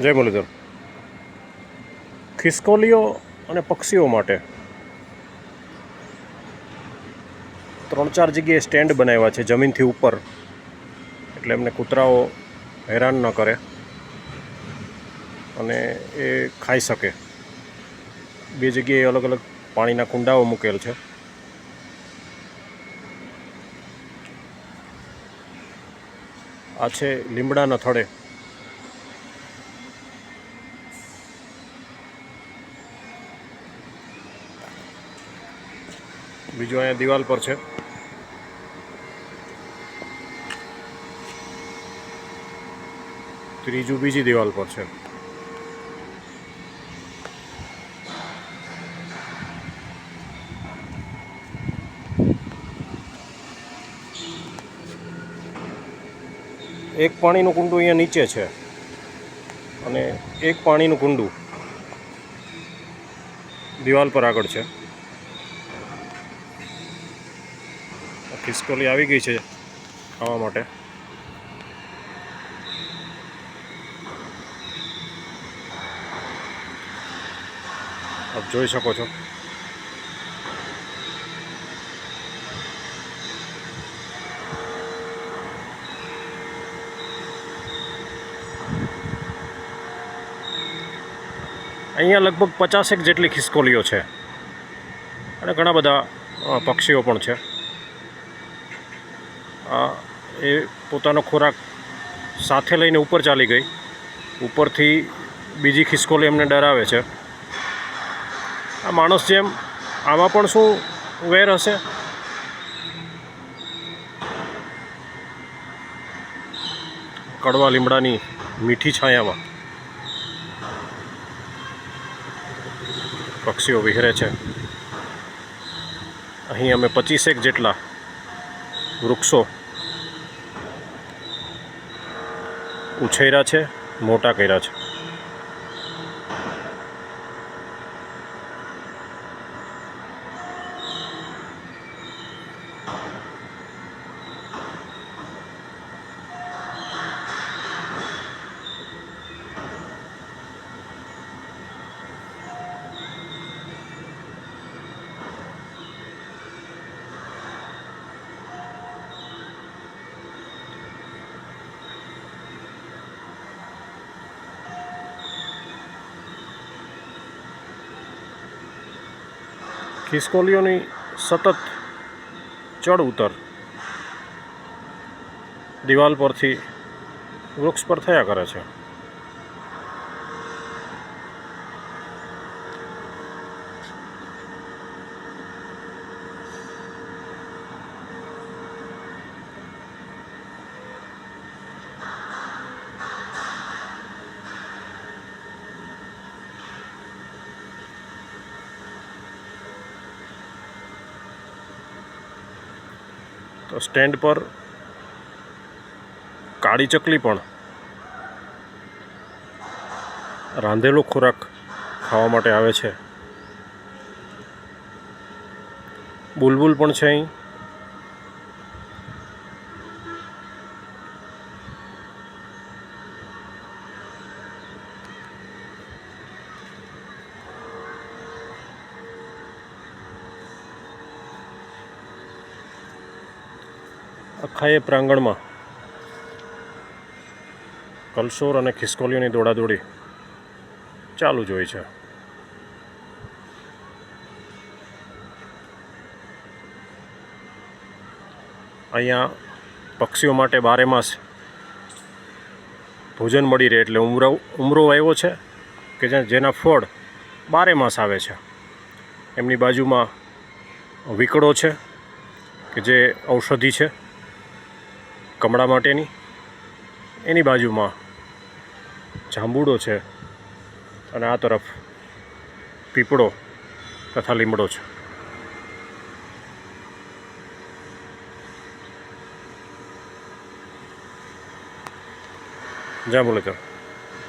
જય મુરલીધર. ખિસકોલીઓ અને પક્ષીઓ માટે ત્રણ ચાર જગ્યાએ સ્ટેન્ડ બનાવ્યા છે જમીનથી ઉપર. એટલે એમને કૂતરાઓ હેરાન ન કરે અને એ ખાઈ શકે. બે જગ્યાએ અલગ અલગ પાણીના કુંડાઓ મૂકેલ છે. આ છે લીમડાના થડે. બીજું અહીંયા દિવાલ પર છે. ત્રીજું બીજી દિવાલ પર છે. એક પાણીનું કુંડું અહીંયા નીચે છે અને એક પાણીનું કુંડું દિવાલ પર આગળ છે. ખિસકોલી આવી ગઈ છે ખાવા માટે. આપ જોઈ શકો છો. અહીંયા લગભગ પચાસેક જેટલી ખિસકોલીઓ છે. અને ઘણા બધા પક્ષીઓ પણ છે. એ પોતાનો ખોરાક સાથે લઈને ઉપર ચાલી ગઈ. ઉપરથી બીજી ખિસકોલી એમને ડરાવે છે. આ માણસ જેમ આમાં પણ શું વેર હશે? કડવા લીમડાની મીઠી છાયામાં પક્ષીઓ વિહરે છે. અહીં અમે પચીસેક જેટલા વૃક્ષો ઉછેર્યા છે મોટા કર્યા છે. ખિસકોલીઓની સતત ચડ ઉતર દિવાલ પરથી વૃક્ષ પર થયા કરે છે. તો સ્ટેન્ડ પર કાળી ચકલી પણ રાંધેલો ખોરાક ખાવા માટે આવે છે. બુલબુલ પણ છે અહીં. આખા એ પ્રાંગણમાં કલસોર અને ખિસકોલીઓની દોડાદોડી ચાલુ જ હોય છે. અહીંયા પક્ષીઓ માટે બારે માસ ભોજન મળી રહે એટલે ઉમરો ઉમરો એવો છે કે જેના ફળ બારે માસ આવે છે. એમની બાજુમાં વીકડો છે કે જે ઔષધિ છે. કમળા માટેની. એની બાજુમાં જાંબુડો છે અને આ તરફ પીપળો તથા લીમડો છે. જ્યાં ત્યાં